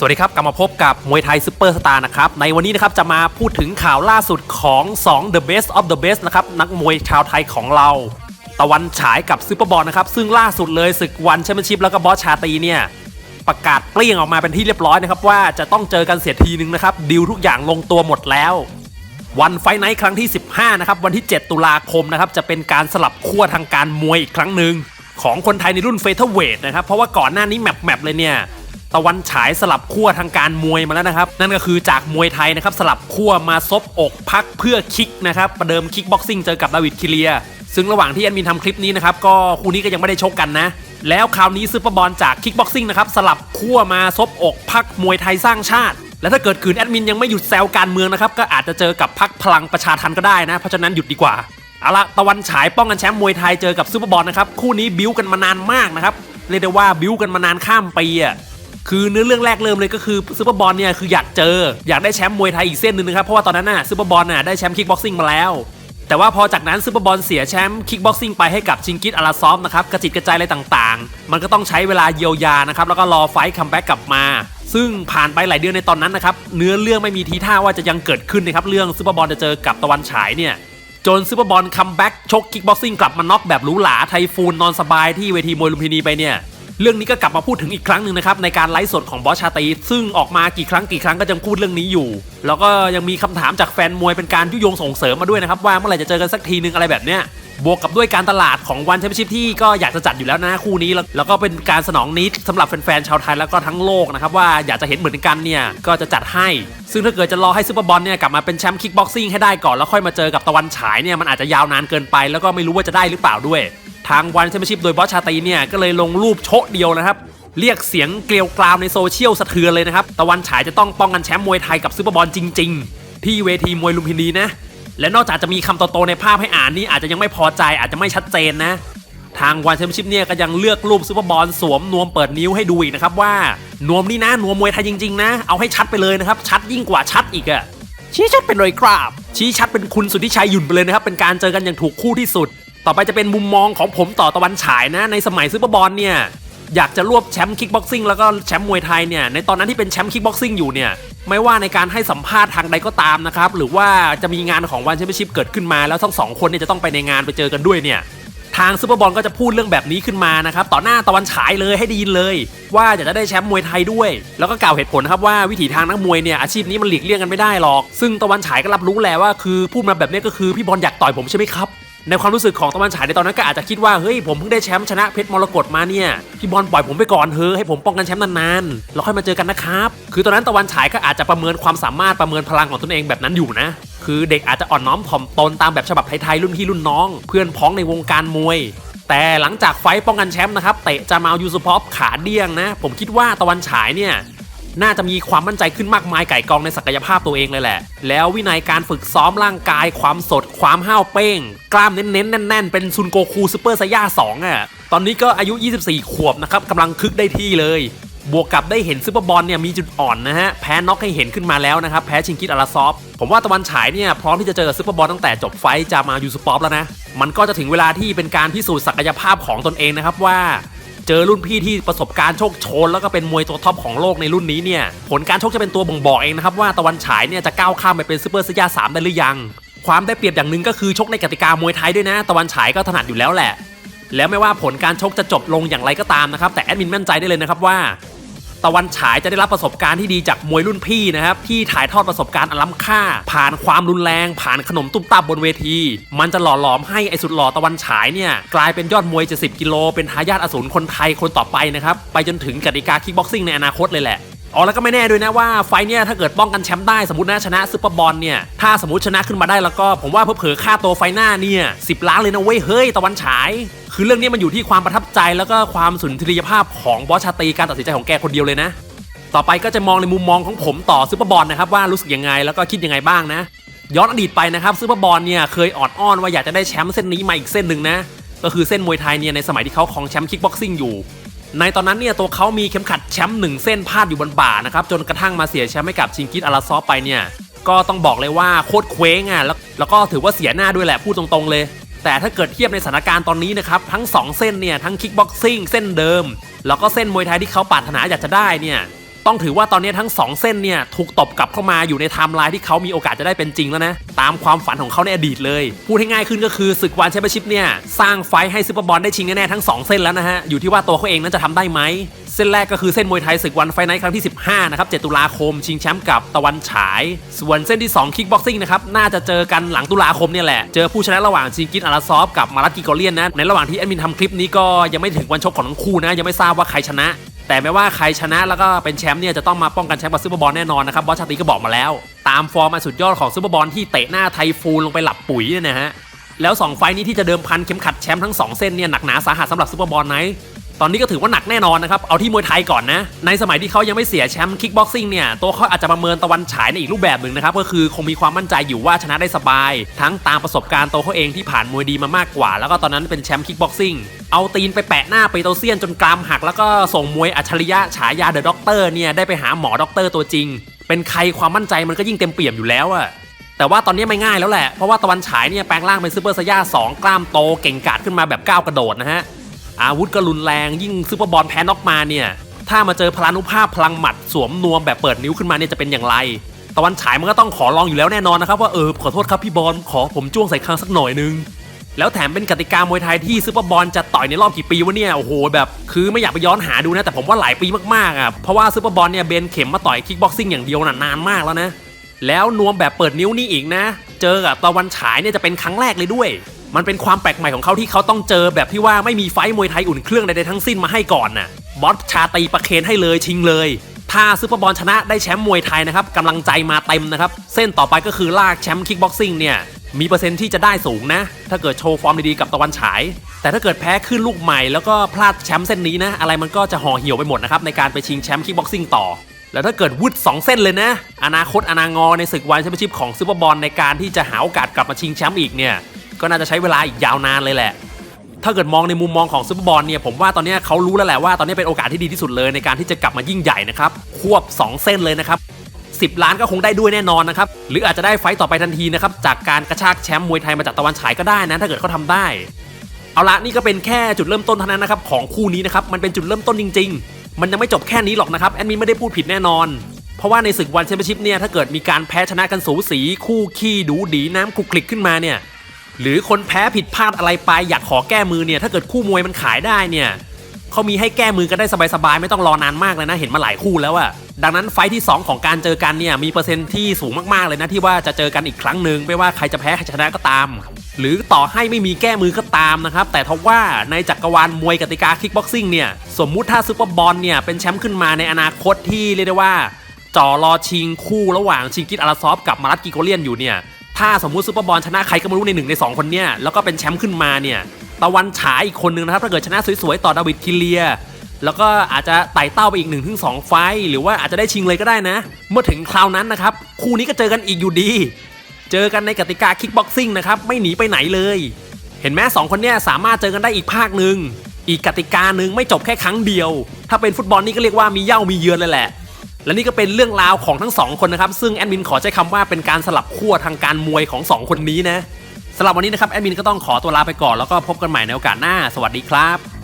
สวัสดีครับ กลับมาพบกับมวยไทยซูเปอร์สตาร์นะครับ ในวันนี้นะครับจะมาพูดถึงข่าวล่าสุดของ 2 The Best of the Best นะครับ นักมวยชาวไทยของเรา ตะวันฉายกับซูเปอร์บอลนะครับ ซึ่งล่าสุดเลยศึกวันแชมเปี้ยนชิพแล้วก็บอสชาตีเนี่ย ประกาศเปรี้ยงออกมาเป็นที่เรียบร้อยนะครับ ว่าจะต้องเจอกันเสียทีนึงนะครับดีลทุกอย่างลงตัวหมดแล้ว วันไฟไนท์ครั้งที่ 15นะครับวันที่ 7 ตุลาคมนะครับจะเป็นการสลับขั้วทางการมวยอีกครั้งหนึ่งของคนไทยในรุ่นเฟเธอร์เวทนะครับเพราะว่าก่อนหน้านี้แมปแมปเลยเนี่ยะวันฉายสลับขั้วทางการมวยมาแล้วนะครับ นั่นก็คือจากมวยไทยนะครับสลับขั้วมาซบอกพักเพื่อคิกนะครับประเดิมคิกบ็อกซิ่งเจอกับดาวิดคิเลีย ซึ่งระหว่างที่แอดมินทำคลิปนี้นะครับก็คู่นี้ก็ยังไม่ได้ชกกันนะ แล้วคราวนี้ซูเปอร์บอลจากคิกบ็อกซิ่งนะครับสลับขั้วมาซบอกพักมวยไทยสร้างชาติและถ้าเกิดขืนแอดมินยังไม่หยุดแซวการเมืองนะครับ ก็อาจจะเจอกับพักพลังประชาทันก็ได้นะ เพราะฉะนั้นหยุดดีกว่า เอาละตะวันฉายป้องกันแชมป์มวยไทยเจอกับซูเปอร์บอลนะครับ คู่นี้บิ้วกันมานานมากนะครับ เรียกได้ว่าบิ้วกันมานานข้ามปีอะ คือเนื้อเรื่องแรกเริ่มเลยก็คือซูเปอร์บอลเนี่ยคืออยากเจออยากได้แชมป์มวยไทยอีกเส้นหนึ่งนะครับเพราะว่าตอนนั้นน่ะซูเปอร์บอลน่ะได้แชมป์คิกบ็อกซิ่งมาแล้ว แต่ว่าพอจากนั้นซูเปอร์บอลเสียแชมป์คิกบ็อกซิ่งไปให้กับชิงกิตอาราซอฟนะครับกระจิตกระจายอะไรต่างๆ มันก็ต้องใช้เวลาเยียวยานะครับแล้วก็รอไฟท์คัมแบ็กกลับมาซึ่งผ่านไปหลายเดือนในตอนนั้นนะครับเนื้อเรื่องไม่มีทีท่าว่าจะยังเกิดขึ้นนะครับเรื่องซูเปอร์บอลจะเจอกับตะวันฉายเนี่ยจนซูเปอร์บอลคัมแบ็กชกคิกบ็อกซิ่งกลับมาน็อกแบบหรูหราไทฟูนนอนสบายที่เวทีมวยลุมพินีไปเนี่ย เรื่องนี้ก็กลับมาพูดถึงอีกครั้งหนึ่งนะครับในการไลฟ์สดของบอสชาตีซึ่งออกมากี่ครั้งกี่ครั้งก็ยังพูดเรื่องนี้อยู่ แล้วก็ยังมีคำถามจากแฟนมวยเป็นการยุยงส่งเสริมมาด้วยนะครับว่าเมื่อไหร่จะเจอกันสักทีนึงอะไรแบบเนี้ยบวกกับด้วยการตลาดของวันแชมเปี้ยนชิพที่ก็อยากจะจัดอยู่แล้วนะคู่นี้ แล้วแล้วก็เป็นการสนองนิดสำหรับแฟนๆชาวไทยแล้วก็ทั้งโลกนะครับว่าอยากจะเห็นเหมือนกันเนี่ยก็จะจัดให้ ซึ่งถ้าเกิดจะรอให้ซูเปอร์บอลเนี่ยกลับมาเป็นแชมป์คิกบ็อกซิ่งให้ได้ก่อนแล้วค่อยมาเจอกับตะวันฉายเนี่ยมันอาจจะยาวนานเกินไป แล้วก็ไม่รู้ว่าจะได้หรือเปล่าด้วย ทางวันแชมเปี้ยนชิพโดยบอสชาตีเนี่ยก็เลยลงรูปโชะเดียวนะครับ เรียกเสียงเกลียวกราวในโซเชียลสะเทือนเลยนะครับ ตะวันฉายจะต้องป้องกันแชมป์มวยไทยกับซูเปอร์บอลจริง ๆ ที่เวทีมวยลุมพินีนะ และนอกจากจะมีคำโตๆในภาพให้อ่านนี่อาจจะยังไม่พอใจอาจจะไม่ชัดเจนนะ ทางวันแชมเปี้ยนชิพเนี่ยก็ยังเลือกรูปซูเปอร์บอลสวมนวมเปิดนิ้วให้ดูอีกนะครับว่านวมนี่นะนวมมวยไทยจริงๆนะเอาให้ชัดไปเลยนะครับชัดยิ่งกว่าชัดอีกอะชี้ชัดเป็นเลยครับ ชี้ชัดเป็นคุณสุทธิชัยหยุ่นไปเลยนะครับ เป็นการเจอกันอย่างถูกคู่ที่สุด ต่อไปจะเป็นมุมมองของผมต่อตะวันฉายนะ ในสมัยซูเปอร์บอลเนี่ยอยากจะรวบแชมป์คิกบ็อกซิ่งแล้วก็แชมป์มวยไทยเนี่ยในตอนนั้นที่เป็นแชมป์คิกบ็อกซิ่งอยู่เนี่ยไม่ว่าในการให้สัมภาษณ์ทางใดก็ตามนะครับหรือว่าจะมีงานของวันแชมเปี้ยนชิพเกิดขึ้นมาแล้วทั้งสองคนเนี่ยจะต้องไปในงานไปเจอกันด้วยเนี่ยทางซูเปอร์บอลก็จะพูดเรื่องแบบนี้ขึ้นมานะครับต่อหน้าตะวันฉายเลยให้ไดีนเลย ว่าอยากจะได้แชมป์มวยไทยด้วย แล้วก็กล่าวเหตุผลครับว่าวิถีทางนักมวยเนี่ยอาชีพนี้มันหลีกเลี่ยงกันไม่ได้หรอก ซึ่งตะวันฉายก็รับรู้แหละว่าคือพูดมาแบบนี้ก็คือพี่บอลอยากต่อยผมใช่ไหมครับ ในความรู้สึกของตะวันฉายในตอนนั้นก็อาจจะคิดว่าเฮ้ยผมเพิ่งได้แชมป์ชนะเพชรมรกตมาเนี่ยพี่บอลปล่อยผมไปก่อนเถอะให้ผมป้องกันแชมป์นานๆแล้วค่อยมาเจอกันนะครับคือตอนนั้นตะวันฉายก็อาจจะประเมินความสามารถประเมินพลังของตนเองแบบนั้นอยู่นะคือเด็กอาจจะอ่อนน้อมถ่อมตนตามแบบฉบับไทยๆรุ่นพี่รุ่นน้อง เพื่อนพ้องในวงการมวย แต่หลังจากไฟป้องกันแชมป์นะครับเตะจามาลยูซุพอฟขาเดี้ยงนะ ผมคิดว่าตะวันฉายเนี่ย น่าจะมีความมั่นใจขึ้นมากมายไก่กองในศักยภาพตัวเองเลยแหละ แล้ววินัยการฝึกซ้อมร่างกาย ความสด ความห้าวเป้ง กล้ามเน้นๆแน่นๆ เป็นซุนโกคูซูเปอร์ไซย่า2อะ ตอนนี้ก็อายุ 24 ขวบนะครับกำลังคึกได้ที่เลย บวกกับได้เห็นซูเปอร์บอลเนี่ยมีจุดอ่อนนะฮะ แพ้น็อกให้เห็นขึ้นมาแล้วนะครับ แพ้ชิงกิตอาราซอฟ ผมว่าตะวันฉายเนี่ยพร้อมที่จะเจอซูเปอร์บอลตั้งแต่จบไฟจามายูซุปอฟแล้วนะ มันก็จะถึงเวลาที่เป็นการพิสูจน์ศักยภาพของตนเองนะครับว่า เจอรุ่นพี่ที่ประสบการณ์โชคโชน แล้วก็เป็นมวยตัวท็อปของโลกในรุ่นนี้เนี่ย ผลการชกจะเป็นตัวบ่งบอกเองนะครับว่าตะวันฉายเนี่ยจะก้าวข้ามไปเป็นซูเปอร์ซียาสามได้หรือยัง ความได้เปรียบอย่างหนึ่งก็คือชกในกติกามวยไทยด้วยนะ ตะวันฉายก็ถนัดอยู่แล้วแหละ แล้วไม่ว่าผลการชกจะจบลงอย่างไรก็ตามนะครับแต่แอดมินมั่นใจได้เลยนะครับว่า ตะวันฉายจะได้รับประสบการณ์ที่ดีจากมวยรุ่นพี่นะครับที่ถ่ายทอดประสบการณ์อันล้ำค่า ผ่านความรุนแรง ผ่านขนมตุ้มตับบนเวที มันจะหล่อหลอมให้ไอสุดหล่อตะวันฉายเนี่ยกลายเป็นยอดมวย70กิโลเป็นทายาทอสูรคนไทยคนต่อไปนะครับไปจนถึงกติกาคิกบ็อกซิ่งในอนาคตเลยแหละอ๋อแล้วก็ไม่แน่ด้วยนะว่าไฟเนี่ยถ้าเกิดป้องกันแชมป์ได้สมมตินะชนะซูเปอร์บอลเนี่ยถ้าสมมติชนะขึ้นมาได้แล้วก็ผมว่าเผลอๆค่าตัวไฟหน้าเนี่ยสิล้านเลยนะเว้ยเฮ้ยตะวันฉาย คือเรื่องนี้มันอยู่ที่ความประทับใจแล้วก็ความสุนทรียภาพของบอสชาตีการตัดสินใจของแกคนเดียวเลยนะ ต่อไปก็จะมองในมุมมองของผมต่อซูเปอร์บอลนะครับว่ารู้สึกยังไงแล้วก็คิดยังไงบ้างนะ ย้อนอดีตไปนะครับซูเปอร์บอลเนี่ยเคยออดอ้อนว่าอยากจะได้แชมป์เส้นนี้มาอีกเส้นหนึ่งนะก็คือเส้นมวยไทยเนี่ยในสมัยที่เขาของแชมป์คิกบ็อกซิ่งอยู่ ในตอนนั้นเนี่ยตัวเขามีเข็มขัดแชมป์หนึ่งเส้นพาดอยู่บนบ่านะครับจนกระทั่งมาเสียแชมป์ให้กับชิงกิตอาราซอฟไปเนี่ยก็ต้องบอกเลยว่าโคตรเคว้งอะแล้วแล้วก็ถือว่าเสียหน้าด้วยแหละพูดตรงๆเลย แต่ถ้าเกิดเทียบในสถานการณ์ตอนนี้นะครับทั้ง 2 เส้นเนี่ยทั้งคิกบ็อกซิ่งเส้นเดิม แล้วก็เส้นมวยไทยที่เขาปรารถนาอยากจะได้เนี่ยต้องถือว่าตอนนี้ทั้ง 2 เส้นเนี่ยถูกตบกลับเข้ามาอยู่ในไทม์ไลน์ที่เขามีโอกาสจะได้เป็นจริงแล้วนะ ตามความฝันของเขาในอดีตเลย พูดให้ง่ายขึ้นก็คือศึกวันแชมเปี้ยนชิพเนี่ยสร้างไฟให้ซูเปอร์บอลได้ชิงแน่ๆทั้ง 2 เส้นแล้วนะฮะอยู่ที่ว่าตัวเขาเองนั้นจะทำได้ไหม เส้นแรกก็คือเส้นมวยไทยศึกวันไฟไนท์ครั้งที่ 15 นะครับ 7 ตุลาคม ชิงแชมป์กับตะวันฉาย ส่วนเส้นที่ 2 คิกบ็อกซิ่งนะครับ น่าจะเจอกันหลังตุลาคมเนี่ยแหละ เจอผู้ชนะระหว่างชิงกินอาราซอฟกับมารัตกิกอเลียนนะ ในระหว่างที่แอดมินทำคลิปนี้ก็ยังไม่ถึงวันชกของทั้งคู่นะ ยังไม่ทราบว่าใครชนะ แต่ไม่ว่าใครชนะแล้วก็เป็นแชมป์เนี่ยจะต้องมาป้องกันแชมป์กับซูเปอร์บอลแน่นอนนะครับบอสชาตรีก็บอกมาแล้ว ตามฟอร์มอันสุดยอดของซูเปอร์บอลที่เตะหน้าไทฟูลลงไปหลับปุ๋ยเนี่ยนะฮะแล้ว 2 ไฟนี้ที่จะเดิมพันเข็มขัดแชมป์ทั้ง 2 เส้นเนี่ยหนักหนาสาหัสสำหรับซูเปอร์บอลไนท์ ตอนนี้ก็ถือว่าหนักแน่นอนนะครับ เอาที่มวยไทยก่อนนะ ในสมัยที่เขายังไม่เสียแชมป์คิกบ็อกซิ่งเนี่ย ตัวเขาอาจจะประเมินตะวันฉายในอีกรูปแบบหนึ่งนะครับ ก็คือคงมีความมั่นใจอยู่ว่าชนะได้สบาย ทั้งตามประสบการณ์ตัวเขาเองที่ผ่านมวยดีมามากกว่า แล้วก็ตอนนั้นเป็นแชมป์คิกบ็อกซิ่ง เอาตีนไปแปะหน้าเปโตเซียนจนกรามหัก แล้วก็ส่งมวยอัจฉริยะฉายาเดอะด็อกเตอร์เนี่ยได้ไปหาหมอด็อกเตอร์ตัวจริง เป็นใครความมั่นใจมันก็ยิ่งเต็มเปี่ยมอยู่แล้วอะแต่ว่าตอนนี้ไม่ง่ายแล้วแหละ เพราะว่าตะวันฉายเนี่ยแปลงร่างเป็นซูเปอร์ไซย่า2กล้ามโตเก่งกาจขึ้นมาแบบก้าวกระโดดนะฮะ อาวุธก็รุนแรงยิ่งซูเปอร์บอลแพ้น็อกมาเนี่ย ถ้ามาเจอพลานุภาพพลังหมัดสวมนวมแบบเปิดนิ้วขึ้นมาเนี่ยจะเป็นอย่างไร ตะวันฉายมันก็ต้องขอลองอยู่แล้วแน่นอนนะครับว่าเออขอโทษครับพี่บอลขอผมจ้วงใส่คางสักหน่อยนึงแล้วแถมเป็นกติกามวยไทยที่ซูเปอร์บอลจะต่อยในรอบกี่ปีวะเนี่ยโอ้โหแบบคือไม่อยากไปย้อนหาดูนะ แต่ผมว่าหลายปีมากๆอะเพราะว่าซูเปอร์บอลเนี่ยเบนเข็มมาต่อยคิกบ็อกซิ่งอย่างเดียวน่ะนานมากแล้วนะ แล้วนวมแบบเปิดนิ้วนี่อีกนะ เจอกับตะวันฉายเนี่ยจะเป็นครั้งแรกเลยด้วย มันเป็นความแปลกใหม่ของเขาที่เขาต้องเจอแบบที่ว่าไม่มีไฟท์มวยไทยอุ่นเครื่องใดๆทั้งสิ้นมาให้ก่อนน่ะบอสชาตีประเคนให้เลยชิงเลย ถ้าซูเปอร์บอลชนะได้แชมป์มวยไทยนะครับกำลังใจมาเต็มนะครับ เส้นต่อไปก็คือลากแชมป์คิกบ็อกซิ่งเนี่ยมีเปอร์เซ็นต์ที่จะได้สูงนะ ถ้าเกิดโชว์ฟอร์มดีๆกับตะวันฉาย แต่ถ้าเกิดแพ้ขึ้นลูกใหม่แล้วก็พลาดแชมป์เส้นนี้นะ อะไรมันก็จะห่อเหี่ยวไปหมดนะครับ ในการไปชิงแชมป์คิกบ็อกซิ่งต่อ แล้วถ้าเกิดวุด2เส้นเลยนะ อนาคตอนางอในศึกวันแชมเปี้ยนชิพของซูเปอร์บอลในการที่จะหาโอกาสกลับมาชิงแชมป์อีกเนี่ย ก็น่าจะใช้เวลาอีกยาวนานเลยแหละ ถ้าเกิดมองในมุมมองของซูเปอร์บอลเนี่ยผมว่าตอนนี้เขารู้แล้วแหละว่าตอนนี้เป็นโอกาสที่ดีที่สุดเลยในการที่จะกลับมายิ่งใหญ่นะครับควบ 2 เส้นเลยนะครับ10 ล้านก็คงได้ด้วยแน่นอนนะครับ หรืออาจจะได้ไฟต์ต่อไปทันทีนะครับ จากการกระชากแชมป์มวยไทยมาจากตะวันฉายก็ได้นะ ถ้าเกิดเขาทำได้ เอาละนี่ก็เป็นแค่จุดเริ่มต้นเท่านั้นนะครับ ของคู่นี้นะครับ มันเป็นจุดเริ่มต้นจริง ๆ มันยังไม่จบแค่นี้หรอกนะครับ แอดมินไม่ได้พูดผิดแน่นอน เพราะว่าในศึกวันแชมเปี้ยนชิพเนี่ยถ้าเกิดมีการแพ้ชนะกันสูสี คู่ขี้ดูดีน้ำคลุกคลิกขึ้นมาเนี่ย หรือคนแพ้ผิดพลาดอะไรไปอยากขอแก้มือเนี่ยถ้าเกิดคู่มวยมันขายได้เนี่ยเขามีให้แก้มือกันได้สบายๆไม่ต้องรอนานมากเลยนะเห็นมาหลายคู่แล้วอะดังนั้นไฟที่ 2 ของการเจอกันเนี่ยมีเปอร์เซ็นต์ที่สูงมากๆเลยนะที่ว่าจะเจอกันอีกครั้งหนึ่งไม่ว่าใครจะแพ้ใครชนะก็ตาม หรือต่อให้ไม่มีแก้มือก็ตามนะครับแต่ทว่าในจักรวาลมวยกติกาคิกบ็อกซิ่งเนี่ยสมมุติถ้าซูเปอร์บอลเนี่ยเป็นแชมป์ขึ้นมาในอนาคตที่เรียกได้ว่าจ่อรอชิงคู่ระหว่างชิงกิตอาราซอฟกับมารัตกิโกเลียนอยู่เนี่ย ถ้าสมมุติซูเปอร์บอลชนะใครก็ไม่รู้ในหนึ่งใน 2 คนเนี่ย แล้วก็เป็นแชมป์ขึ้นมาเนี่ย ตะวันฉายอีกคนนึงนะครับ ถ้าเกิดชนะสวยๆ ต่อดาวิดคิเลีย แล้วก็อาจจะไต่เต้าไปอีก1นถึงสไฟหรือว่าอาจจะได้ชิงเลยก็ได้นะ เมื่อถึงคราวนั้นนะครับ คู่นี้ก็เจอกันอีกอยู่ดี เจอกันในกติกาคิกบ็อกซิ่งนะครับ ไม่หนีไปไหนเลย เห็นไหมสองคนเนี่ยสามารถเจอกันได้อีกภาคหนึ่งอีกกติกาหนึ่งไม่จบแค่ครั้งเดียว ถ้าเป็นฟุตบอลนี่ก็เรียกว่ามีเย่ามีเยือนเลยแหละ และนี่ก็เป็นเรื่องราวของทั้งสองคนนะครับ ซึ่งแอดมินขอใช้คำว่าเป็นการสลับขั้วทางการมวยของสองคนนี้นะสำหรับวันนี้นะครับแอดมินก็ต้องขอตัวลาไปก่อนแล้วก็พบกันใหม่ในโอกาสหน้า สวัสดีครับ